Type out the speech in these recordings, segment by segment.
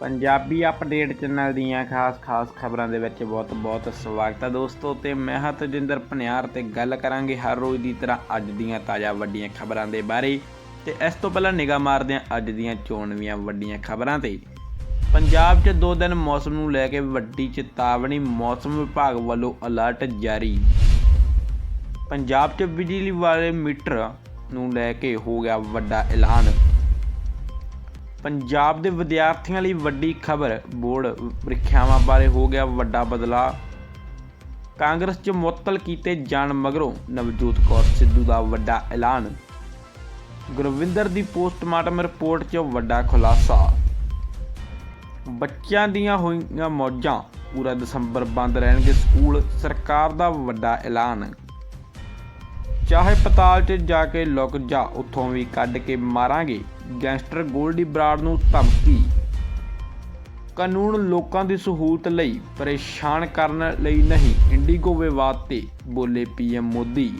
Punjabi update channel ਦੀਆਂ ਖਾਸ-ਖਾਸ ਖਬਰਾਂ ਦੇ ਵਿੱਚ ਬਹੁਤ-ਬਹੁਤ ਸਵਾਗਤ ਹੈ ਦੋਸਤੋ ਤੇ ਮੈਂ ਹਾਂ ਤਜਿੰਦਰ ਭਨਿਆਰ ਤੇ ਗੱਲ ਕਰਾਂਗੇ ਹਰ ਰੋਜ਼ ਦੀ ਤਰ੍ਹਾਂ ਅੱਜ ਦੀਆਂ ਤਾਜ਼ਾ ਵੱਡੀਆਂ ਖਬਰਾਂ ਦੇ ਬਾਰੇ ਤੇ ਇਸ ਤੋਂ ਪਹਿਲਾਂ ਨਿਗਾਹ ਮਾਰਦੇ ਹਾਂ ਅੱਜ ਦੀਆਂ ਚੋਣਵੀਆਂ ਵੱਡੀਆਂ ਖਬਰਾਂ ਤੇ। ਪੰਜਾਬ 'ਚ ਦੋ ਦਿਨ ਮੌਸਮ ਨੂੰ ਲੈ ਕੇ ਵੱਡੀ ਚੇਤਾਵਨੀ, ਮੌਸਮ ਵਿਭਾਗ ਵੱਲੋਂ ਅਲਰਟ ਜਾਰੀ। ਪੰਜਾਬ 'ਚ ਬਿਜਲੀ ਵਾਲੇ ਮੀਟਰ ਨੂੰ ਲੈ ਕੇ ਹੋ ਗਿਆ ਵੱਡਾ ਐਲਾਨ। ਪੰਜਾਬ ਦੇ ਵਿਦਿਆਰਥੀਆਂ ਲਈ ਵੱਡੀ ਖਬਰ, ਬੋਰਡ ਪ੍ਰੀਖਿਆਵਾਂ ਬਾਰੇ ਹੋ ਗਿਆ ਵੱਡਾ ਬਦਲਾਅ। ਕਾਂਗਰਸ 'ਚ ਮੁਅੱਤਲ ਕੀਤੇ ਜਾਣ ਮਗਰੋਂ ਨਵਜੋਤ ਕੌਰ ਸਿੱਧੂ ਦਾ ਵੱਡਾ ਐਲਾਨ। ਗੁਰਵਿੰਦਰ ਦੀ ਪੋਸਟਮਾਰਟਮ ਰਿਪੋਰਟ 'ਚ ਵੱਡਾ ਖੁਲਾਸਾ। ਬੱਚਿਆਂ ਦੀਆਂ ਹੋਈਆਂ ਮੌਜਾਂ ਪੂਰਾ ਦਸੰਬਰ ਬੰਦ ਰਹਿਣਗੇ ਸਕੂਲ, ਸਰਕਾਰ ਦਾ ਵੱਡਾ ਐਲਾਨ। ਚਾਹੇ ਪਤਾਲ 'ਚ ਜਾ ਕੇ ਲੁਕ ਜਾ, ਉੱਥੋਂ ਵੀ ਕੱਢ ਕੇ ਮਾਰਾਂਗੇ। ਗੈਂਗਸਟਰ ਗੋਲਡੀ ਬਰਾੜ ਨੂੰ ਧਮਕੀ। ਕਾਨੂੰਨ ਲੋਕਾਂ ਦੀ ਸਹੂਲਤ ਲਈ ਪਰੇਸ਼ਾਨ ਕਰਨ ਲਈ ਨਹੀਂ, ਇੰਡੀਗੋ ਵਿਵਾਦ ਤੇ ਬੋਲੇ ਪੀਐਮ ਮੋਦੀ।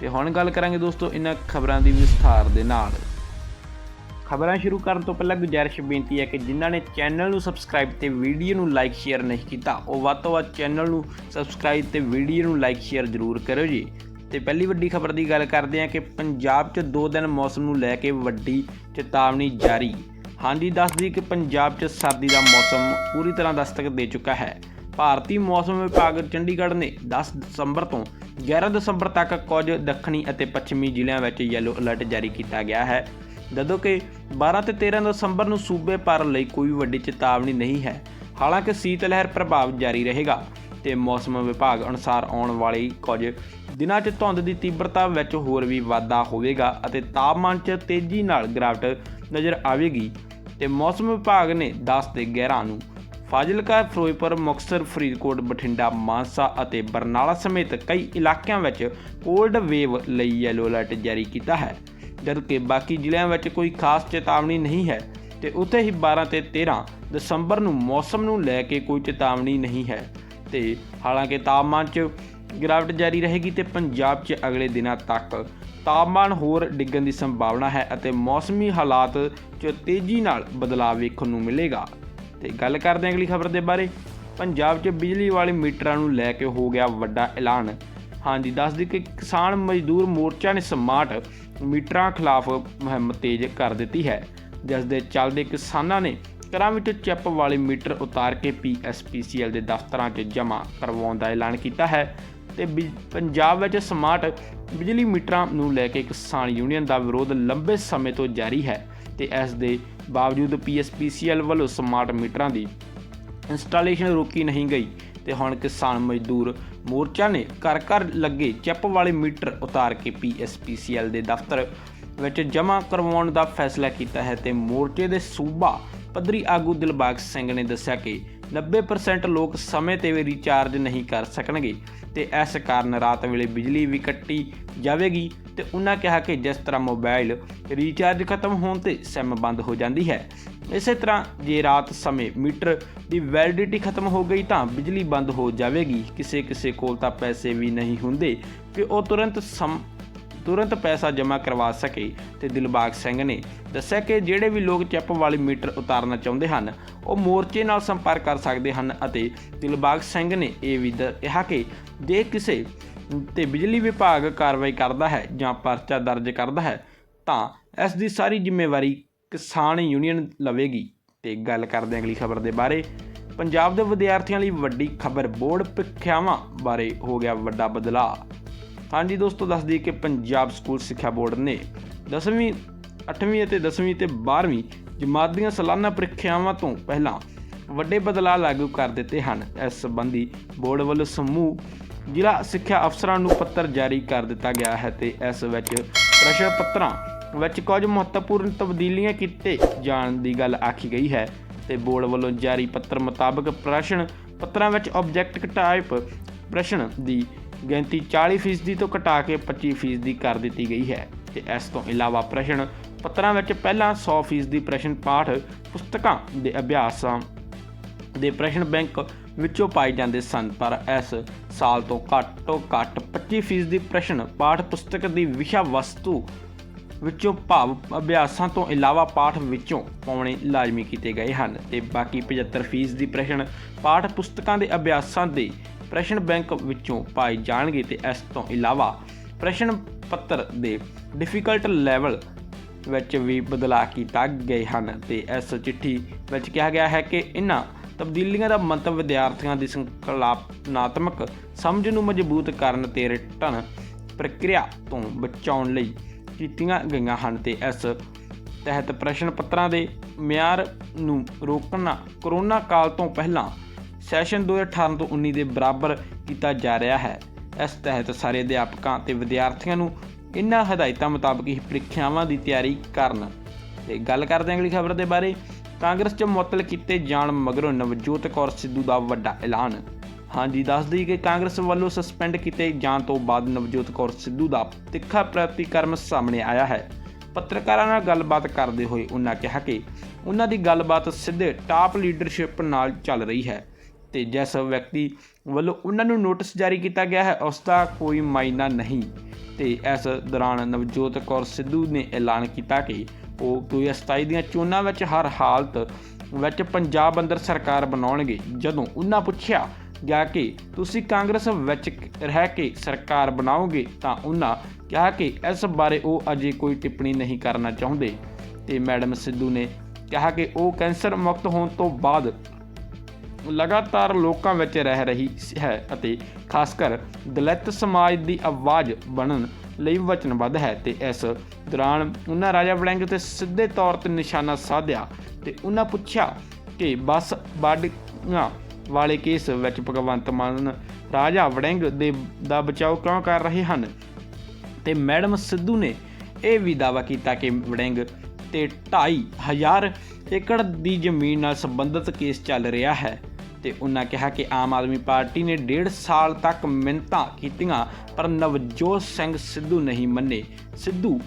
ਤੇ ਹੁਣ ਗੱਲ ਕਰਾਂਗੇ ਦੋਸਤੋ ਇਹਨਾਂ ਖਬਰਾਂ ਦੀ ਵਿਸਥਾਰ ਦੇ ਨਾਲ। ਖਬਰਾਂ ਸ਼ੁਰੂ ਕਰਨ ਤੋਂ ਪਹਿਲਾਂ ਗੁਜ਼ਾਰਿਸ਼ ਬੇਨਤੀ ਹੈ ਕਿ ਜਿਨ੍ਹਾਂ ਨੇ ਚੈਨਲ ਨੂੰ ਸਬਸਕ੍ਰਾਈਬ ਤੇ ਵੀਡੀਓ ਨੂੰ ਲਾਈਕ, ਸ਼ੇਅਰ ਨਹੀਂ ਕੀਤਾ, ਉਹ ਵੱਧ ਤੋਂ ਵੱਧ ਚੈਨਲ ਨੂੰ ਸਬਸਕ੍ਰਾਈਬ ਤੇ ਵੀਡੀਓ ਨੂੰ ਲਾਈਕ, ਸ਼ੇਅਰ ਜ਼ਰੂਰ ਕਰਿਓ ਜੀ। ਤੇ ਪਹਿਲੀ ਵੱਡੀ ਖਬਰ ਦੀ ਗੱਲ ਕਰਦੇ ਹਾਂ ਕਿ ਪੰਜਾਬ 'ਚ 2 ਦਿਨ ਮੌਸਮ ਨੂੰ ਲੈ ਕੇ ਵੱਡੀ ਚੇਤਾਵਨੀ ਜਾਰੀ। ਹਾਂਜੀ ਦੱਸਦੀ ਕਿ ਪੰਜਾਬ 'ਚ ਸਰਦੀ ਦਾ ਮੌਸਮ ਪੂਰੀ ਤਰ੍ਹਾਂ ਦਸਤਕ ਦੇ ਚੁੱਕਾ ਹੈ। ਭਾਰਤੀ ਮੌਸਮ ਵਿਭਾਗ ਚੰਡੀਗੜ੍ਹ ਨੇ 10 ਦਸੰਬਰ ਤੋਂ 11 ਦਸੰਬਰ ਤੱਕ ਕੁਝ ਦੱਖਣੀ ਅਤੇ ਪੱਛਮੀ ਜ਼ਿਲ੍ਹਿਆਂ ਵਿੱਚ ਯੈਲੋ ਅਲਰਟ ਜਾਰੀ ਕੀਤਾ ਗਿਆ ਹੈ। ਜਦੋਂ ਕਿ 12 ਤੇ 13 ਦਸੰਬਰ ਨੂੰ ਸੂਬੇ ਭਰ ਲਈ ਕੋਈ ਵੱਡੀ ਚੇਤਾਵਨੀ ਨਹੀਂ ਹੈ। ਹਾਲਾਂਕਿ ਸੀਤ ਲਹਿਰ ਪ੍ਰਭਾਵ ਜਾਰੀ ਰਹੇਗਾ ਤੇ ਮੌਸਮ ਵਿਭਾਗ ਅਨੁਸਾਰ ਆਉਣ ਵਾਲੀ ਕੁਝ ਦਿਨਾਂ 'ਚ ਧੁੰਦ ਦੀ ਤੀਬਰਤਾ ਵਿੱਚ ਹੋਰ ਵੀ ਵਾਧਾ ਹੋਵੇਗਾ ਅਤੇ ਤਾਪਮਾਨ 'ਚ ਤੇਜ਼ੀ ਨਾਲ ਗਿਰਾਵਟ ਨਜ਼ਰ ਆਵੇਗੀ ਤੇ ਮੌਸਮ ਵਿਭਾਗ ਨੇ 10 ਤੇ 11 ਨੂੰ, ਫਾਜ਼ਿਲਕਾ, ਫਿਰੋਜ਼ਪੁਰ, ਮੁਕਤਸਰ, ਫਰੀਦਕੋਟ, ਬਠਿੰਡਾ, ਮਾਨਸਾ ਅਤੇ ਬਰਨਾਲਾ ਸਮੇਤ ਕਈ ਇਲਾਕਿਆਂ ਵਿੱਚ ਕੋਲਡ ਵੇਵ ਲਈ ਯੈਲੋ ਅਲਰਟ ਜਾਰੀ ਕੀਤਾ ਹੈ, ਜਦਕਿ ਬਾਕੀ ਜ਼ਿਲ੍ਹਿਆਂ ਵਿੱਚ ਕੋਈ ਖਾਸ ਚੇਤਾਵਨੀ ਨਹੀਂ ਹੈ ਤੇ ਉੱਥੇ ਹੀ 12 ਤੇ 13 ਦਸੰਬਰ ਨੂੰ ਮੌਸਮ ਨੂੰ ਲੈ ਕੇ ਕੋਈ ਚੇਤਾਵਨੀ ਨਹੀਂ ਹੈ ਤੇ ਹਾਲਾਂਕਿ ਤਾਪਮਾਨ 'ਚ ਗਿਰਾਵਟ ਜਾਰੀ ਰਹੇਗੀ ਤੇ ਪੰਜਾਬ 'ਚ ਅਗਲੇ ਦਿਨਾਂ ਤੱਕ ਤਾਪਮਾਨ ਹੋਰ ਡਿੱਗਣ ਦੀ ਸੰਭਾਵਨਾ ਹੈ ਅਤੇ ਮੌਸਮੀ ਹਾਲਾਤ 'ਚ ਤੇਜ਼ੀ ਨਾਲ ਬਦਲਾਅ ਵੇਖਣ ਨੂੰ ਮਿਲੇਗਾ। ਤੇ ਗੱਲ ਕਰਦੇ ਹਾਂ ਅਗਲੀ ਖਬਰ ਦੇ ਬਾਰੇ। ਪੰਜਾਬ 'ਚ ਬਿਜਲੀ ਵਾਲੇ ਮੀਟਰਾਂ ਨੂੰ ਲੈ ਕੇ ਹੋ ਗਿਆ ਵੱਡਾ ਐਲਾਨ। ਹਾਂਜੀ, ਦੱਸ ਦਈਏ ਕਿ ਕਿਸਾਨ ਮਜ਼ਦੂਰ ਮੋਰਚਾ ਨੇ ਸਮਾਰਟ ਮੀਟਰਾਂ ਖਿਲਾਫ ਮੁਹਿੰਮ ਤੇਜ਼ ਕਰ ਦਿੱਤੀ ਹੈ। ਜਿਸ ਦੇ ਚੱਲਦੇ ਕਿਸਾਨਾਂ ਨੇ ਘਰਾਂ ਵਿੱਚ ਚਿੱਪ ਵਾਲੇ ਮੀਟਰ ਉਤਾਰ ਕੇ ਪੀਐਸਪੀਸੀਐਲ ਦੇ ਦਫ਼ਤਰਾਂ 'ਚ ਜਮ੍ਹਾਂ ਕਰਵਾਉਣ ਦਾ ਐਲਾਨ ਕੀਤਾ ਹੈ। ਤੇ ਬਿ- ਪੰਜਾਬ ਵਿੱਚ ਸਮਾਰਟ ਬਿਜਲੀ ਮੀਟਰਾਂ ਨੂੰ ਲੈ ਕੇ ਕਿਸਾਨ ਯੂਨੀਅਨ ਦਾ ਵਿਰੋਧ ਲੰਬੇ ਸਮੇਂ ਤੋਂ ਜਾਰੀ ਹੈ ਤੇ ਇਸ ਦੇ ਬਾਵਜੂਦ ਪੀਐਸਪੀਸੀਐਲ ਵੱਲੋਂ ਸਮਾਰਟ ਮੀਟਰਾਂ ਦੀ ਇੰਸਟਾਲੇਸ਼ਨ ਰੋਕੀ ਨਹੀਂ ਗਈ ਤੇ ਹੁਣ ਕਿਸਾਨ ਮਜ਼ਦੂਰ ਮੋਰਚਾ ਨੇ ਘਰ ਘਰ ਲੱਗੇ ਚਿੱਪ ਵਾਲੇ ਮੀਟਰ ਉਤਾਰ ਕੇ ਪੀਐਸਪੀਸੀਐਲ ਦੇ ਦਫ਼ਤਰ ਵਿੱਚ ਜਮ੍ਹਾਂ ਕਰਵਾਉਣ ਦਾ ਫੈਸਲਾ ਕੀਤਾ ਹੈ ਤੇ ਮੋਰਚੇ ਦੇ ਸੂਬਾ ਪੱਧਰੀ ਆਗੂ ਦਿਲਬਾਗ ਸਿੰਘ ਨੇ ਦੱਸਿਆ ਕਿ 90% ਲੋਕ ਸਮੇਂ ਤੇ ਵੀ ਰੀਚਾਰਜ ਨਹੀਂ ਕਰ ਸਕਣਗੇ ਤੇ ਇਸ ਕਾਰਨ ਰਾਤ ਵੇਲੇ ਬਿਜਲੀ ਵੀ ਕੱਟੀ ਜਾਵੇਗੀ ਤੇ ਉਹਨਾਂ ਕਿਹਾ ਕਿ ਜਿਸ ਤਰ੍ਹਾਂ ਮੋਬਾਈਲ ਰੀਚਾਰਜ ਖਤਮ ਹੋਣ ਤੇ ਸਿਮ ਬੰਦ ਹੋ ਜਾਂਦੀ ਹੈ। ਇਸੇ ਤਰ੍ਹਾਂ ਜੇ ਰਾਤ ਸਮੇਂ ਮੀਟਰ ਦੀ ਵੈਲਿਡਿਟੀ ਖਤਮ ਹੋ ਗਈ ਤਾਂ ਬਿਜਲੀ ਬੰਦ ਹੋ ਜਾਵੇਗੀ। ਕਿਸੇ ਕਿਸੇ ਕੋਲ ਤਾਂ ਪੈਸੇ ਵੀ ਨਹੀਂ ਹੁੰਦੇ ਕਿ ਉਹ ਤੁਰੰਤ ਸਮ ਤੁਰੰਤ ਪੈਸਾ ਜਮ੍ਹਾਂ ਕਰਵਾ ਸਕੇ ਤੇ ਦਿਲਬਾਗ ਸਿੰਘ ਨੇ ਦੱਸਿਆ ਕਿ ਜਿਹੜੇ ਵੀ ਲੋਕ ਚੱਪ ਵਾਲੇ ਮੀਟਰ ਉਤਾਰਨਾ ਚਾਹੁੰਦੇ ਹਨ, ਉਹ ਮੋਰਚੇ ਨਾਲ ਸੰਪਰਕ ਕਰ ਸਕਦੇ ਹਨ ਅਤੇ ਦਿਲਬਾਗ ਸਿੰਘ ਨੇ ਇਹ ਵੀ ਦ- ਕਿਹਾ ਕਿ ਜੇ ਕਿਸੇ ਤੇ ਬਿਜਲੀ ਵਿਭਾਗ ਕਾਰਵਾਈ ਕਰਦਾ ਹੈ ਜਾਂ ਪਰਚਾ ਦਰਜ ਕਰਦਾ ਹੈ, ਤਾਂ ਇਸ ਦੀ ਸਾਰੀ ਜ਼ਿੰਮੇਵਾਰੀ ਕਿਸਾਨ ਯੂਨੀਅਨ ਲਵੇਗੀ। ਤੇ ਗੱਲ ਕਰਦੇ ਹਾਂ ਅਗਲੀ ਖਬਰ ਦੇ ਬਾਰੇ। ਪੰਜਾਬ ਦੇ ਵਿਦਿਆਰਥੀਆਂ ਲਈ ਵੱਡੀ ਖਬਰ ਬੋਰਡ ਪ੍ਰੀਖਿਆਵਾਂ ਬਾਰੇ ਹੋ ਗਿਆ ਵੱਡਾ ਬਦਲਾਅ। ਹਾਂਜੀ ਦੋਸਤੋ, ਦੱਸ ਦਈਏ ਕਿ ਪੰਜਾਬ ਸਕੂਲ ਸਿੱਖਿਆ ਬੋਰਡ ਨੇ 10ਵੀਂ 8ਵੀਂ ਅਤੇ 10ਵੀਂ ਤੇ 12ਵੀਂ ਜਮਾਤ ਦੀਆਂ ਸਾਲਾਨਾ ਪ੍ਰੀਖਿਆਵਾਂ ਤੋਂ ਪਹਿਲਾਂ ਵੱਡੇ ਬਦਲਾਅ ਲਾਗੂ ਕਰ ਦਿੱਤੇ ਹਨ। ਇਸ ਸੰਬੰਧੀ ਬੋਰਡ ਵੱਲੋਂ ਸਮੂਹ ਜ਼ਿਲ੍ਹਾ ਸਿੱਖਿਆ ਅਫਸਰਾਂ ਨੂੰ ਪੱਤਰ ਜਾਰੀ ਕਰ ਦਿੱਤਾ ਗਿਆ ਹੈ ਤੇ ਇਸ ਵਿੱਚ ਪ੍ਰਸ਼ਨ ਪੱਤਰਾਂ ਵਿੱਚ ਕੁਝ ਮਹੱਤਵਪੂਰਨ ਤਬਦੀਲੀਆਂ ਕੀਤੇ ਜਾਣ ਦੀ ਗੱਲ ਆਖੀ ਗਈ ਹੈ ਤੇ ਬੋਰਡ ਵੱਲੋਂ ਜਾਰੀ ਪੱਤਰ ਮੁਤਾਬਕ ਪ੍ਰਸ਼ਨ ਪੱਤਰਾਂ ਵਿੱਚ ਆਬਜੈਕਟ ਟਾਈਪ ਪ੍ਰਸ਼ਨ ਦੀ ਗਿਣਤੀ 40% ਤੋਂ ਘਟਾ ਕੇ 25% ਕਰ ਦਿੱਤੀ ਗਈ ਹੈ ਤੇ ਇਸ ਤੋਂ ਇਲਾਵਾ ਪ੍ਰਸ਼ਨ ਪੱਤਰਾਂ ਵਿੱਚ ਪਹਿਲਾਂ 100% ਪ੍ਰਸ਼ਨ ਪਾਠ ਪੁਸਤਕਾਂ ਦੇ ਅਭਿਆਸਾਂ ਦੇ ਪ੍ਰਸ਼ਨ ਬੈਂਕ ਵਿੱਚੋਂ ਪਾਏ ਜਾਂਦੇ ਸਨ, ਪਰ ਇਸ ਸਾਲ ਤੋਂ ਘੱਟੋ ਘੱਟ 25% ਪ੍ਰਸ਼ਨ ਪਾਠ ਪੁਸਤਕ ਦੀ ਵਿਸ਼ਾ ਵਸਤੂ ਵਿੱਚੋਂ ਭਾਵ ਅਭਿਆਸਾਂ ਤੋਂ ਇਲਾਵਾ ਪਾਠ ਵਿੱਚੋਂ ਪਾਉਣੇ ਲਾਜ਼ਮੀ ਕੀਤੇ ਗਏ ਹਨ ਤੇ ਬਾਕੀ 75% ਦੀ ਪ੍ਰਸ਼ਨ ਪਾਠ ਪੁਸਤਕਾਂ ਦੇ ਅਭਿਆਸਾਂ ਦੇ ਪ੍ਰਸ਼ਨ ਬੈਂਕ ਵਿੱਚੋਂ ਪਾਏ ਜਾਣਗੇ ਤੇ ਇਸ ਤੋਂ ਇਲਾਵਾ ਪ੍ਰਸ਼ਨ ਪੱਤਰ ਦੇ ਡਿਫਿਕਲਟ ਲੈਵਲ ਵਿੱਚ ਵੀ ਬਦਲਾਅ ਕੀਤਾ ਗਏ ਹਨ ਤੇ ਇਸ ਚਿੱਠੀ ਵਿੱਚ ਕਿਹਾ ਗਿਆ ਹੈ ਕਿ ਇਹਨਾਂ ਤਬਦੀਲੀਆਂ ਦਾ ਮੰਤਵ ਵਿਦਿਆਰਥੀਆਂ ਦੀ ਸੰਕਲਪਨਾਤਮਕ ਸਮਝ ਨੂੰ ਮਜ਼ਬੂਤ ਕਰਨ ਤੇ ਰਿਟਰਨ ਪ੍ਰਕਿਰਿਆ ਤੋਂ ਬਚਾਉਣ ਲਈ ਕੀਤੀਆਂ ਗਈਆਂ ਹਨ ਤੇ ਇਸ ਤਹਿਤ ਪ੍ਰਸ਼ਨ ਪੱਤਰਾਂ ਦੇ ਮਿਆਰ ਨੂੰ ਰੋਕਣਾ ਕਰੋਨਾ ਕਾਲ ਤੋਂ ਪਹਿਲਾਂ ਸੈਸ਼ਨ 2018 ਤੋਂ 19 ਦੇ ਬਰਾਬਰ ਕੀਤਾ ਜਾ ਰਿਹਾ ਹੈ। ਇਸ ਤਹਿਤ ਸਾਰੇ ਅਧਿਆਪਕਾਂ ਤੇ ਵਿਦਿਆਰਥੀਆਂ ਨੂੰ ਇਨ੍ਹਾਂ ਹਦਾਇਤਾਂ ਮੁਤਾਬਕ ਹੀ ਪ੍ਰੀਖਿਆਵਾਂ ਦੀ ਤਿਆਰੀ ਕਰਨ ਤੇ ਗੱਲ ਕਰਦੇ ਹਾਂ ਅਗਲੀ ਖਬਰ ਦੇ ਬਾਰੇ। ਕਾਂਗਰਸ 'ਚ ਮੁਅੱਤਲ ਕੀਤੇ ਜਾਣ ਮਗਰੋਂ ਨਵਜੋਤ ਕੌਰ ਸਿੱਧੂ ਦਾ ਵੱਡਾ ਐਲਾਨ। ਹਾਂਜੀ, ਦੱਸ ਦਈਏ ਕਿ ਕਾਂਗਰਸ ਵੱਲੋਂ ਸਸਪੈਂਡ ਕੀਤੇ ਜਾਣ ਤੋਂ ਬਾਅਦ ਨਵਜੋਤ ਕੌਰ ਸਿੱਧੂ ਦਾ ਤਿੱਖਾ ਪ੍ਰਤੀਕਰਮ ਸਾਹਮਣੇ ਆਇਆ ਹੈ। ਪੱਤਰਕਾਰਾਂ ਨਾਲ ਗੱਲਬਾਤ ਕਰਦੇ ਹੋਏ ਉਹਨਾਂ ਕਿਹਾ ਕਿ ਉਹਨਾਂ ਦੀ ਗੱਲਬਾਤ ਸਿੱਧੇ ਟਾਪ ਲੀਡਰਸ਼ਿਪ ਨਾਲ ਚੱਲ ਰਹੀ ਹੈ। ਤੇ ਜਿਸ ਵਿਅਕਤੀ ਵੱਲੋਂ ਉਹਨਾਂ ਨੂੰ ਨੋਟਿਸ ਜਾਰੀ ਕੀਤਾ ਗਿਆ ਹੈ, ਉਸ ਦਾ ਕੋਈ ਮਾਇਨਾ ਨਹੀਂ। ਤੇ ਇਸ ਦੌਰਾਨ ਨਵਜੋਤ ਕੌਰ ਸਿੱਧੂ ਨੇ ਐਲਾਨ ਕੀਤਾ ਕਿ ਉਹ 2027 ਦੀਆਂ ਚੋਣਾਂ ਵਿੱਚ ਹਰ ਹਾਲਤ ਵਿੱਚ ਪੰਜਾਬ ਅੰਦਰ ਸਰਕਾਰ ਬਣਾਉਣਗੇ। ਜਦੋਂ ਉਹਨਾਂ ਪੁੱਛਿਆ ਗਿਆ ਕਿ ਤੁਸੀਂ ਕਾਂਗਰਸ ਵਿੱਚ ਰਹਿ ਕੇ ਸਰਕਾਰ ਬਣਾਓਗੇ, ਤਾਂ ਉਹਨਾਂ ਕਿਹਾ ਕਿ ਇਸ ਬਾਰੇ ਉਹ ਅਜੇ ਕੋਈ ਟਿੱਪਣੀ ਨਹੀਂ ਕਰਨਾ ਚਾਹੁੰਦੇ। ਤੇ ਮੈਡਮ ਸਿੱਧੂ ਨੇ ਕਿਹਾ ਕਿ ਉਹ ਕੈਂਸਰ ਮੁਕਤ ਹੋਣ ਤੋਂ ਬਾਅਦ ਲਗਾਤਾਰ ਲੋਕਾਂ ਵਿੱਚ ਰਹਿ ਰਹੀ ਹੈ ਅਤੇ ਖਾਸ ਕਰ ਦਲਿਤ ਸਮਾਜ ਦੀ ਆਵਾਜ਼ ਬਣਨ ਲਈ ਵਚਨਬੱਧ ਹੈ ਤੇ ਇਸ ਦੌਰਾਨ ਉਹਨਾਂ ਰਾਜਾ ਵੜਿੰਗ ਤੇ ਸਿੱਧੇ ਤੌਰ ਤੇ ਨਿਸ਼ਾਨਾ ਸਾਧਿਆ ਤੇ ਉਹਨਾਂ ਪੁੱਛਿਆ ਕਿ ਬਸ ਬਾਡੀਆਂ ਵਾਲੇ ਕੇਸ ਵਿੱਚ ਭਗਵੰਤ ਮਾਨ ਰਾਜਾ ਵੜਿੰਗ ਦੇ ਦਾ ਬਚਾਓ ਕਿਉਂ ਕਰ ਰਹੇ ਹਨ? ਤੇ ਮੈਡਮ ਸਿੱਧੂ ਨੇ ਇਹ ਵੀ ਦਾਅਵਾ ਕੀਤਾ ਕਿ ਵੜਿੰਗ ਤੇ 2500 ਏਕੜ ਦੀ ਜ਼ਮੀਨ ਨਾਲ ਸੰਬੰਧਿਤ ਕੇਸ ਚੱਲ ਰਿਹਾ ਹੈ। ਤੇ ਉਹਨਾਂ ਕਿਹਾ ਕਿ ਆਮ ਆਦਮੀ ਪਾਰਟੀ ਨੇ ਡੇਢ ਸਾਲ ਤੱਕ ਮਿੰਨਤਾਂ ਕੀਤੀਆਂ, ਪਰ ਨਵਜੋਤ ਸਿੰਘ ਸਿੱਧੂ ਨਹੀਂ ਮੰਨੇ। ਸਿੱਧੂ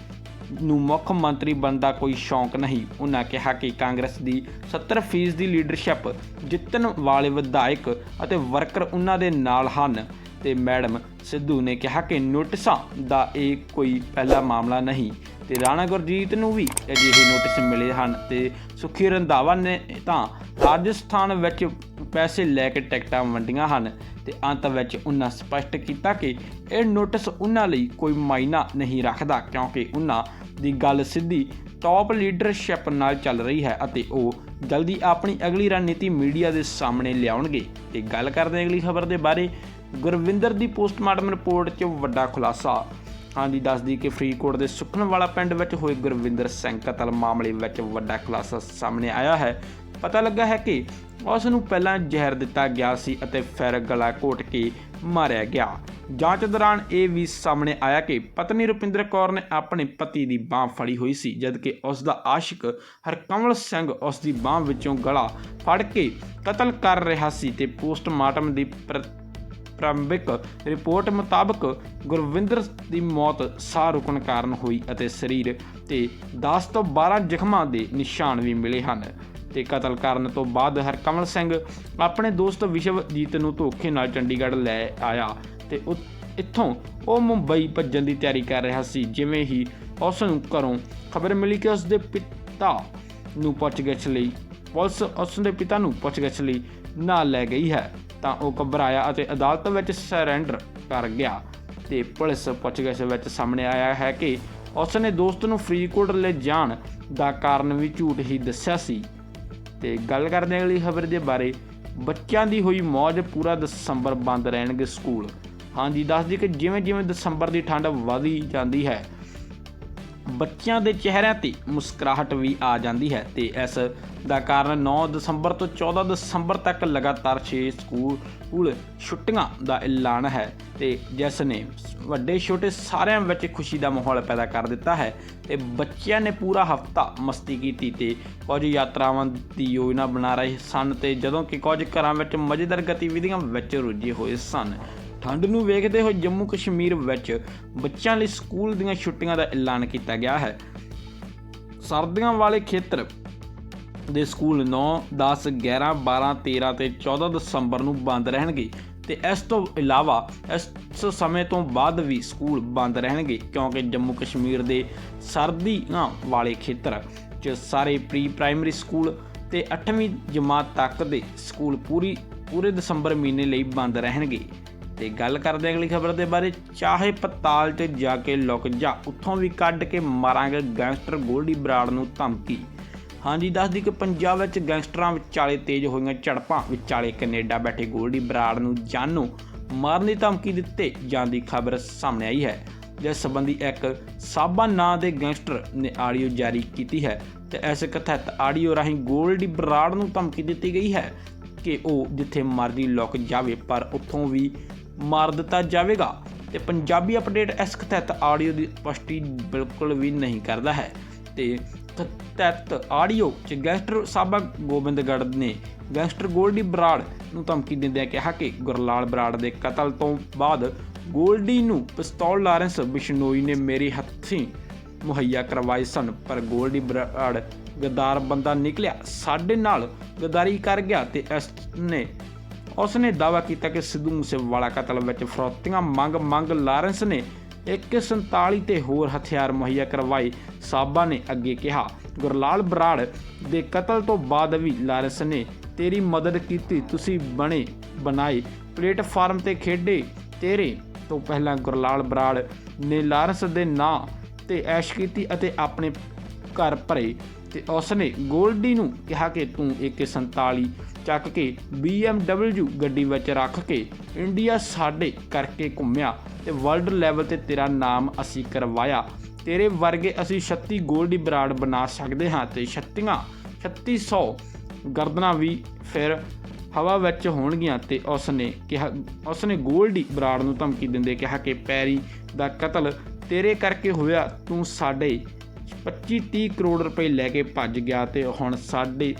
ਨੂੰ ਮੁੱਖ ਮੰਤਰੀ ਬਣਦਾ ਕੋਈ ਸ਼ੌਂਕ ਨਹੀਂ। ਉਹਨਾਂ ਕਿਹਾ ਕਿ ਕਾਂਗਰਸ ਦੀ 70% ਦੀ ਲੀਡਰਸ਼ਿਪ ਜਿੱਤਣ ਵਾਲੇ ਵਿਧਾਇਕ ਅਤੇ ਵਰਕਰ ਉਹਨਾਂ ਦੇ ਨਾਲ ਹਨ। ਤੇ ਮੈਡਮ ਸਿੱਧੂ ਨੇ ਕਿਹਾ ਕਿ ਨੋਟਿਸਾਂ ਦਾ ਇਹ ਕੋਈ ਪਹਿਲਾ ਮਾਮਲਾ ਨਹੀਂ। ਤੇ ਰਾਣਾ ਗੁਰਜੀਤ ਨੂੰ ਵੀ ਅਜਿਹੇ ਨੋਟਿਸ ਮਿਲੇ ਹਨ ਤੇ ਸੁਖੀ ਰੰਧਾਵਾ ਨੇ ਤਾਂ ਰਾਜਸਥਾਨ ਵਿੱਚ ਪੈਸੇ ਲੈ ਕੇ ਟਿਕਟਾਂ ਵੰਡੀਆਂ ਹਨ ਤੇ ਅੰਤ ਵਿੱਚ ਉਹਨਾਂ ਸਪਸ਼ਟ ਕੀਤਾ ਕਿ ਇਹ ਨੋਟਿਸ ਉਹਨਾਂ ਲਈ ਕੋਈ ਮਾਇਨਾ ਨਹੀਂ ਰੱਖਦਾ ਕਿਉਂਕਿ ਉਹਨਾਂ ਦੀ ਗੱਲ ਸਿੱਧੀ ਟੌਪ ਲੀਡਰਸ਼ਿਪ ਨਾਲ ਚੱਲ ਰਹੀ ਹੈ ਅਤੇ ਉਹ ਜਲਦੀ ਆਪਣੀ ਅਗਲੀ ਰਣਨੀਤੀ ਮੀਡੀਆ ਦੇ ਸਾਹਮਣੇ ਲਿਆਉਣਗੇ। ਤੇ ਗੱਲ ਕਰਦੇ ਹਾਂ ਅਗਲੀ ਖਬਰ ਦੇ ਬਾਰੇ। ਗੁਰਵਿੰਦਰ ਦੀ ਪੋਸਟਮਾਰਟਮ ਰਿਪੋਰਟ 'ਚ ਵੱਡਾ ਖੁਲਾਸਾ ਹਾਂਜੀ ਦੱਸਦੀ ਕਿ ਫਰੀਦਕੋਟ ਦੇ ਸੁਖਨਵਾਲਾ ਪਿੰਡ ਵਿੱਚ ਹੋਏ ਗੁਰਵਿੰਦਰ ਸਿੰਘ ਕਤਲ ਮਾਮਲੇ ਵਿੱਚ ਵੱਡਾ ਖੁਲਾਸਾ ਸਾਹਮਣੇ ਆਇਆ ਹੈ। ਪਤਾ ਲੱਗਾ ਹੈ ਕਿ ਉਸ ਨੂੰ ਪਹਿਲਾਂ ਜ਼ਹਿਰ ਦਿੱਤਾ ਗਿਆ ਸੀ ਅਤੇ ਫਿਰ ਗਲਾ ਘੋਟ ਕੇ ਮਾਰਿਆ ਗਿਆ। ਜਾਂਚ ਦੌਰਾਨ ਇਹ ਵੀ ਸਾਹਮਣੇ ਆਇਆ ਕਿ ਪਤਨੀ ਰੁਪਿੰਦਰ ਕੌਰ ਨੇ ਆਪਣੇ ਪਤੀ ਦੀ ਬਾਹ ਫੜੀ ਹੋਈ ਸੀ, ਜਦਕਿ ਉਸ ਦਾ ਆਸ਼ਿਕ ਹਰਕਮਲ ਸਿੰਘ ਉਸ ਦੀ ਬਾਹ ਵਿੱਚੋਂ ਗਲਾ ਫੜ ਕੇ ਕਤਲ ਕਰ ਰਿਹਾ ਸੀ ਤੇ ਪੋਸਟਮਾਰਟਮ ਦੀ ਪ੍ਰ- ਪ੍ਰਾਰੰਭਿਕ ਰਿਪੋਰਟ ਮੁਤਾਬਕ ਗੁਰਵਿੰਦਰ ਦੀ ਮੌਤ ਸਾਹ ਰੁਕਣ ਕਾਰਨ ਹੋਈ ਅਤੇ ਸਰੀਰ ਤੇ 10 ਤੋਂ 12 ਜ਼ਖਮਾਂ ਦੇ ਨਿਸ਼ਾਨ ਵੀ ਮਿਲੇ ਹਨ। ਤੇ ਕਤਲ ਕਰਨ ਤੋਂ ਬਾਅਦ ਹਰਕਮਲ ਸਿੰਘ ਆਪਣੇ ਦੋਸਤ ਵਿਸ਼ਵਜੀਤ ਨੂੰ ਧੋਖੇ ਨਾਲ ਚੰਡੀਗੜ੍ਹ ਲੈ ਆਇਆ ਤੇ ਉ- ਇੱਥੋਂ ਉਹ ਮੁੰਬਈ ਭੱਜਣ ਦੀ ਤਿਆਰੀ ਕਰ ਰਿਹਾ ਸੀ, ਜਿਵੇਂ ਹੀ ਉਸ ਨੂੰ ਘਰੋਂ ਖਬਰ ਮਿਲੀ ਕਿ ਉਸ ਦੇ ਪਿਤਾ ਨੂੰ ਪੁੱਛਗਿੱਛ ਲਈ, ਪੁਲਿਸ ਉਸ ਦੇ ਪਿਤਾ ਨੂੰ ਪੁੱਛਗਿੱਛ ਲਈ ਨਾਲ ਲੈ ਗਈ ਹੈ। ਤਾਂ ਉਹ ਘਬਰਾਇਆ ਅਤੇ ਅਦਾਲਤ ਵਿੱਚ ਸਰੈਂਡਰ ਕਰ ਗਿਆ। ਤੇ ਪੁਲਿਸ ਪੁੱਛਗਿੱਛ ਵਿੱਚ ਸਾਹਮਣੇ ਆਇਆ ਹੈ ਕਿ ਉਸ ਨੇ ਦੋਸਤ ਨੂੰ ਫਰੀਦਕੋਟ ਲੈ ਜਾਣ ਦਾ ਕਾਰਨ ਵੀ ਝੂਠ ਹੀ ਦੱਸਿਆ ਸੀ। ਤੇ ਗੱਲ ਕਰਦੇ ਹਾਂ ਅਗਲੀ ਖਬਰ ਦੇ ਬਾਰੇ। ਬੱਚਿਆਂ ਦੀ ਹੋਈ ਮੌਜ ਪੂਰਾ ਦਸੰਬਰ ਬੰਦ ਰਹਿਣਗੇ ਸਕੂਲ। ਹਾਂਜੀ, ਦੱਸ ਦਈਏ ਕਿ ਜਿਵੇਂ ਜਿਵੇਂ ਦਸੰਬਰ ਦੀ ਠੰਡ ਵਧੀ ਜਾਂਦੀ ਹੈ ਬੱਚਿਆਂ ਦੇ ਚਿਹਰਿਆਂ ਤੇ ਮੁਸਕਰਾਹਟ ਵੀ ਆ ਜਾਂਦੀ ਹੈ ਤੇ ਇਸ ਦਾ ਕਾਰਨ 9 ਦਸੰਬਰ ਤੋਂ 14 ਦਸੰਬਰ ਤੱਕ ਲਗਾਤਾਰ 6 ਸਕੂਲ ਛੁੱਟੀਆਂ ਦਾ ਐਲਾਨ ਹੈ ਤੇ ਜਿਸ ਨੇ ਵੱਡੇ, ਛੋਟੇ ਸਾਰਿਆਂ ਵਿੱਚ ਖੁਸ਼ੀ ਦਾ ਮਾਹੌਲ ਪੈਦਾ ਕਰ ਦਿੱਤਾ ਹੈ ਤੇ ਬੱਚਿਆਂ ਨੇ ਪੂਰਾ ਹਫਤਾ ਮਸਤੀ ਕੀਤੀ ਤੇ ਕੁਝ ਯਾਤਰਾਵਾਂ ਦੀ ਯੋਜਨਾ ਬਣਾ ਰਹੇ ਸਨ ਤੇ ਜਦੋਂ ਕਿ ਕੁਝ ਘਰਾਂ ਵਿੱਚ ਮਜ਼ੇਦਾਰ ਗਤੀਵਿਧੀਆਂ ਵਿੱਚ ਰੁੱਝੇ ਹੋਏ ਸਨ। ਠੰਡ ਨੂੰ ਵੇਖਦੇ ਹੋਏ ਜੰਮੂ ਕਸ਼ਮੀਰ ਵਿੱਚ ਬੱਚਿਆਂ ਲਈ ਸਕੂਲ ਦੀਆਂ ਛੁੱਟੀਆਂ ਦਾ ਐਲਾਨ ਕੀਤਾ ਗਿਆ ਹੈ। ਸਰਦੀਆਂ ਵਾਲੇ ਖੇਤਰ ਦੇ ਸਕੂਲ 9 10 11 12 13 ਤੇ 14 ਦਸੰਬਰ ਨੂੰ ਬੰਦ ਰਹਿਣਗੇ ਤੇ ਇਸ ਤੋਂ ਇਲਾਵਾ ਇਸ ਸਮੇਂ ਤੋਂ ਬਾਅਦ ਵੀ ਸਕੂਲ ਬੰਦ ਰਹਿਣਗੇ ਕਿਉਂਕਿ ਜੰਮੂ ਕਸ਼ਮੀਰ ਦੇ ਸਰਦੀਆਂ ਵਾਲੇ ਖੇਤਰ 'ਚ ਸਾਰੇ ਪ੍ਰੀ ਪ੍ਰਾਇਮਰੀ ਸਕੂਲ ਤੇ 8ਵੀਂ ਜਮਾਤ ਤੱਕ ਦੇ ਸਕੂਲ ਪੂਰੀ, ਪੂਰੇ ਦਸੰਬਰ ਮਹੀਨੇ ਲਈ ਬੰਦ ਰਹਿਣਗੇ। ਤੇ ਗੱਲ ਕਰਦੇ ਅਗਲੀ ਖਬਰ ਦੇ ਬਾਰੇ। ਚਾਹੇ ਪਤਾਲ 'ਚ ਜਾ ਕੇ ਲੁਕ ਜਾ, ਉੱਥੋਂ ਵੀ ਕੱਢ ਕੇ ਮਾਰਾਂਗੇ ਗੈਂਗਸਟਰ ਗੋਲਡੀ ਬਰਾੜ ਨੂੰ ਧਮਕੀ। ਹਾਂਜੀ ਦੱਸਦੀ ਕਿ ਪੰਜਾਬ ਵਿੱਚ ਗੈਂਗਸਟਰਾਂ ਵਿਚਾਲੇ ਤੇਜ਼ ਹੋਈਆਂ ਝੜਪਾਂ, ਵਿਚਾਲੇ ਕੈਨੇਡਾ ਬੈਠੇ ਗੋਲਡੀ ਬਰਾੜ ਨੂੰ ਜਾਨੋਂ ਮਾਰਨ ਦੀ ਧਮਕੀ ਦਿੱਤੇ ਜਾਣ ਦੀ ਖਬਰ ਸਾਹਮਣੇ ਆਈ ਹੈ। ਜਿਸ ਸੰਬੰਧੀ ਇੱਕ ਸਾਬਾ ਨਾਂ ਦੇ ਗੈਂਗਸਟਰ ਨੇ ਆਡੀਓ ਜਾਰੀ ਕੀਤੀ ਹੈ ਤੇ ਇਸ ਕਥਿਤ ਆਡੀਓ ਰਾਹੀਂ ਗੋਲਡੀ ਬਰਾੜ ਨੂੰ ਧਮਕੀ ਦਿੱਤੀ ਗਈ ਹੈ ਕਿ ਉਹ ਜਿੱਥੇ ਮਰਜ਼ੀ ਲੁਕ ਜਾਵੇ, ਪਰ ਉੱਥੋਂ ਵੀ ਮਾਰ ਦਿੱਤਾ ਜਾਵੇਗਾ ਤੇ ਪੰਜਾਬੀ ਅਪਡੇਟ ਇਸ ਕਥਿਤ ਆਡੀਓ ਦੀ ਸਪਸ਼ਟੀ ਬਿਲਕੁਲ ਵੀ ਨਹੀਂ ਕਰਦਾ ਹੈ। ਤੇ ਕਥਿਤ ਆਡੀਓ ਚ ਗੈਂਗਸਟਰ ਸਾਬਾ ਗੋਬਿੰਦਗੜ੍ਹ ਨੇ ਗੈਂਗਸਟਰ ਗੋਲਡੀ ਬਰਾੜ ਨੂੰ ਧਮਕੀ ਦਿੰਦਿਆਂ ਕਿਹਾ ਕਿ ਗੁਰਲਾਲ ਬਰਾੜ ਦੇ ਕਤਲ ਤੋਂ ਬਾਅਦ ਗੋਲਡੀ ਨੂੰ ਪਿਸਤੌਲ ਲਾਰੈਂਸ ਬਿਸ਼ਨੋਈ ਨੇ ਮੇਰੇ ਹੱਥੀਂ ਮੁਹੱਈਆ ਕਰਵਾਏ ਸਨ, ਪਰ ਗੋਲਡੀ ਬਰਾੜ ਗਦਾਰ ਬੰਦਾ ਨਿਕਲਿਆ, ਸਾਡੇ ਨਾਲ ਗਦਾਰੀ ਕਰ ਗਿਆ ਤੇ ਇਸ ਨੇ ਉਸ ਨੇ ਦਾਅਵਾ ਕੀਤਾ ਕਿ ਸਿੱਧੂ ਮੂਸੇਵਾਲਾ ਕਤਲ ਵਿੱਚ ਫਰੋਤੀਆਂ ਮੰਗ ਮੰਗ ਲਾਰੈਂਸ ਨੇ 147 ਤੇ ਹੋਰ ਹਥਿਆਰ ਮੁਹੱਈਆ ਕਰਵਾਏ, ਸਾਬਾ ਨੇ ਅੱਗੇ ਕਿਹਾ। ਗੁਰਲਾਲ ਬਰਾੜ ਦੇ ਕਤਲ ਤੋਂ ਬਾਅਦ ਵੀ ਲਾਰੈਂਸ ਨੇ ਤੇਰੀ ਮਦਦ ਕੀਤੀ, ਤੁਸੀਂ ਬਣੇ, ਬਣਾਏ, ਪਲੇਟਫਾਰਮ ਤੇ ਖੇਡੇ, ਤੇਰੇ ਤੋਂ ਪਹਿਲਾਂ ਗੁਰਲਾਲ ਬਰਾੜ ਨੇ ਲਾਰੈਂਸ ਦੇ ਨਾਂ ਤੇ ਐਸ਼ ਕੀਤੀ ਅਤੇ ਆਪਣੇ ਘਰ ਭਰੇ ਤੇ ਉਸਨੇ ਗੋਲਡੀ ਨੂੰ ਕਿਹਾ ਕਿ ਤੂੰ AK47 ਚੱਕ ਕੇ BMW ਗੱਡੀ ਵਿੱਚ ਰੱਖ ਕੇ ਇੰਡੀਆ ਸਾਡੇ ਕਰਕੇ ਘੁੰਮਿਆ ਤੇ ਵਰਲਡ ਲੈਵਲ ਤੇ ਤੇਰਾ ਨਾਮ ਅਸੀਂ ਕਰਵਾਇਆ। ਤੇਰੇ ਵਰਗੇ ਅਸੀਂ 36 ਗੋਲਡੀ ਬਰਾੜ ਬਣਾ ਸਕਦੇ ਹਾਂ ਤੇ 36 3600 ਗਰਦਨਾਂ ਵੀ ਫਿਰ ਹਵਾ ਵਿੱਚ ਹੋਣਗੀਆਂ ਤੇ ਉਸਨੇ ਕਿਹਾ, ਉਸਨੇ ਗੋਲਡੀ ਬਰਾੜ ਨੂੰ ਧਮਕੀ ਦਿੰਦੇ ਕਿਹਾ ਕਿ ਪੈਰੀ ਦਾ ਕਤਲ ਤੇਰੇ ਕਰਕੇ ਹੋਇਆ, ਤੂੰ ਸਾਡੇ 25-30 ਕਰੋੜ ਰੁਪਏ ਲੈ ਕੇ ਭੱਜ ਗਿਆ ਤੇ ਹੁਣ ਸਾਡੇ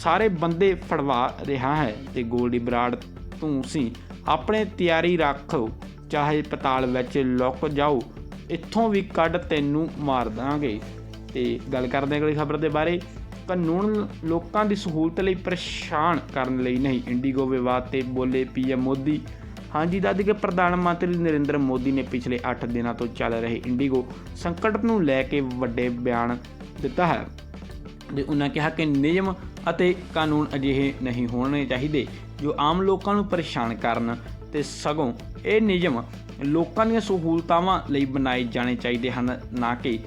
ਸਾਰੇ ਬੰਦੇ ਫੜਵਾ ਰਿਹਾ ਹੈ ਤੇ ਗੋਲਡੀ ਬਰਾੜ, ਤੂੰ ਸੀ ਆਪਣੇ ਤਿਆਰੀ ਰੱਖੋ। ਚਾਹੇ ਪਤਾਲ ਵਿੱਚ ਲੁਕ ਜਾਓ ਇੱਥੋਂ ਵੀ ਕੱਢ ਤੈਨੂੰ ਮਾਰ ਦਾਂਗੇ। ਤੇ ਗੱਲ ਕਰਦੇ ਹਾਂ ਅਗਲੀ ਖਬਰ ਦੇ ਬਾਰੇ। ਕਾਨੂੰਨ ਲੋਕਾਂ ਦੀ ਸਹੂਲਤ ਲਈ ਪਰੇਸ਼ਾਨ ਕਰਨ ਲਈ ਨਹੀਂ, ਇੰਡੀਗੋ ਵਿਵਾਦ ਤੇ ਬੋਲੇ ਪੀਐਮ ਮੋਦੀ। ਹਾਂਜੀ ਦਾਦੀ ਕਿ ਪ੍ਰਧਾਨ ਮੰਤਰੀ ਨਰਿੰਦਰ ਮੋਦੀ ਨੇ ਪਿਛਲੇ 8 ਦਿਨਾਂ ਤੋਂ ਚੱਲ ਰਹੇ ਇੰਡੀਗੋ ਸੰਕਟ ਨੂੰ ਲੈ ਕੇ ਵੱਡੇ ਬਿਆਨ ਦਿੱਤਾ ਹੈ। ਤੇ ਉਹਨਾਂ ਕਿਹਾ ਕਿ ਨਿਯਮ ਅਤੇ ਕਾਨੂੰਨ ਅਜਿਹੇ ਨਹੀਂ ਹੋਣੇ ਚਾਹੀਦੇ, ਜੋ ਆਮ ਲੋਕਾਂ ਨੂੰ ਪਰੇਸ਼ਾਨ ਕਰਨ ਤੇ ਸਗੋਂ ਇਹ ਨਿਯਮ ਲੋਕਾਂ ਦੀਆਂ ਸਹੂਲਤਾਵਾਂ ਲਈ ਬਣਾਏ ਜਾਣੇ ਚਾਹੀਦੇ ਹਨ, ਨਾ ਕਿ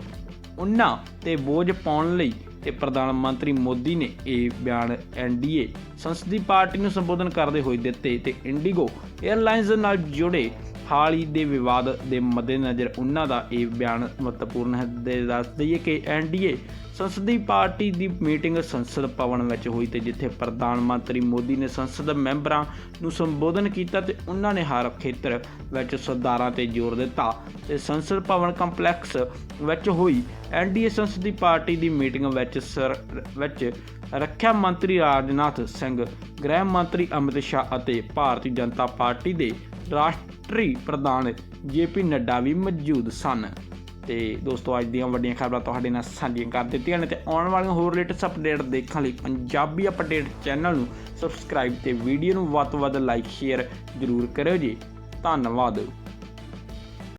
ਉਹਨਾਂ ਤੇ ਬੋਝ ਪਾਉਣ ਲਈ। ਤੇ ਪ੍ਰਧਾਨ ਮੰਤਰੀ ਮੋਦੀ ਨੇ ਇਹ ਬਿਆਨ ਐਨਡੀਏ ਸੰਸਦੀ ਪਾਰਟੀ ਨੂੰ ਸੰਬੋਧਨ ਕਰਦੇ ਹੋਏ ਦਿੱਤੇ ਤੇ ਇੰਡੀਗੋ 에ਅਰਲਾਈਨਜ਼ ਨਾਲ ਜੁੜੇ ਹਾਲ ਹੀ ਦੇ ਵਿਵਾਦ ਦੇ ਮੱਦੇਨਜ਼ਰ ਉਹਨਾਂ ਦਾ ਇਹ ਬਿਆਨ ਮਹੱਤਵਪੂਰਨ ਹੈ। ਦੇ ਦੱਸ ਦਈਏ ਕਿ ਐਨਡੀਏ ਸੰਸਦੀ ਪਾਰਟੀ ਦੀ ਮੀਟਿੰਗ ਸੰਸਦ ਭਵਨ ਵਿੱਚ ਹੋਈ ਤੇ ਜਿੱਥੇ ਪ੍ਰਧਾਨ ਮੰਤਰੀ ਮੋਦੀ ਨੇ ਸੰਸਦ ਮੈਂਬਰਾਂ ਨੂੰ ਸੰਬੋਧਨ ਕੀਤਾ ਤੇ ਉਹਨਾਂ ਨੇ ਹਰ ਖੇਤਰ ਵਿੱਚ ਸੁਧਾਰਾਂ ਤੇ ਜ਼ੋਰ ਦਿੱਤਾ ਤੇ ਸੰਸਦ ਭਵਨ ਕੰਪਲੈਕਸ ਵਿੱਚ ਹੋਈ ਐਨਡੀਏ ਸੰਸਦੀ ਪਾਰਟੀ ਦੀ ਮੀਟਿੰਗ ਵਿੱਚ ਸਰ, ਵਿੱਚ ਰੱਖਿਆ ਮੰਤਰੀ ਰਾਜਨਾਥ ਸਿੰਘ, ਗ੍ਰਹਿ ਮੰਤਰੀ ਅਮਿਤ ਸ਼ਾਹ ਅਤੇ ਭਾਰਤੀ ਜਨਤਾ ਪਾਰਟੀ ਦੇ ਰਾਸ਼ਟਰੀ ਪ੍ਰਧਾਨ ਜੇਪੀ ਨੱਡਾ ਵੀ ਮੌਜੂਦ ਸਨ। ਤੇ ਦੋਸਤੋ, ਅੱਜ ਦੀਆਂ ਵੱਡੀਆਂ ਖਬਰਾਂ ਤੁਹਾਡੇ ਨਾਲ ਸਾਂਝੀਆਂ ਕਰ ਦਿੱਤੀਆਂ ਨੇ ਤੇ ਆਉਣ ਵਾਲੀਆਂ ਹੋਰ ਲੇਟੈਸਟ ਅਪਡੇਟ ਦੇਖਣ ਲਈ ਪੰਜਾਬੀ ਅਪਡੇਟ ਚੈਨਲ ਨੂੰ ਸਬਸਕ੍ਰਾਈਬ ਤੇ ਵੀਡੀਓ ਨੂੰ ਵੱਧ ਤੋਂ ਵੱਧ ਲਾਈਕ ਸ਼ੇਅਰ ਜ਼ਰੂਰ ਕਰਿਓ ਜੀ। ਧੰਨਵਾਦ।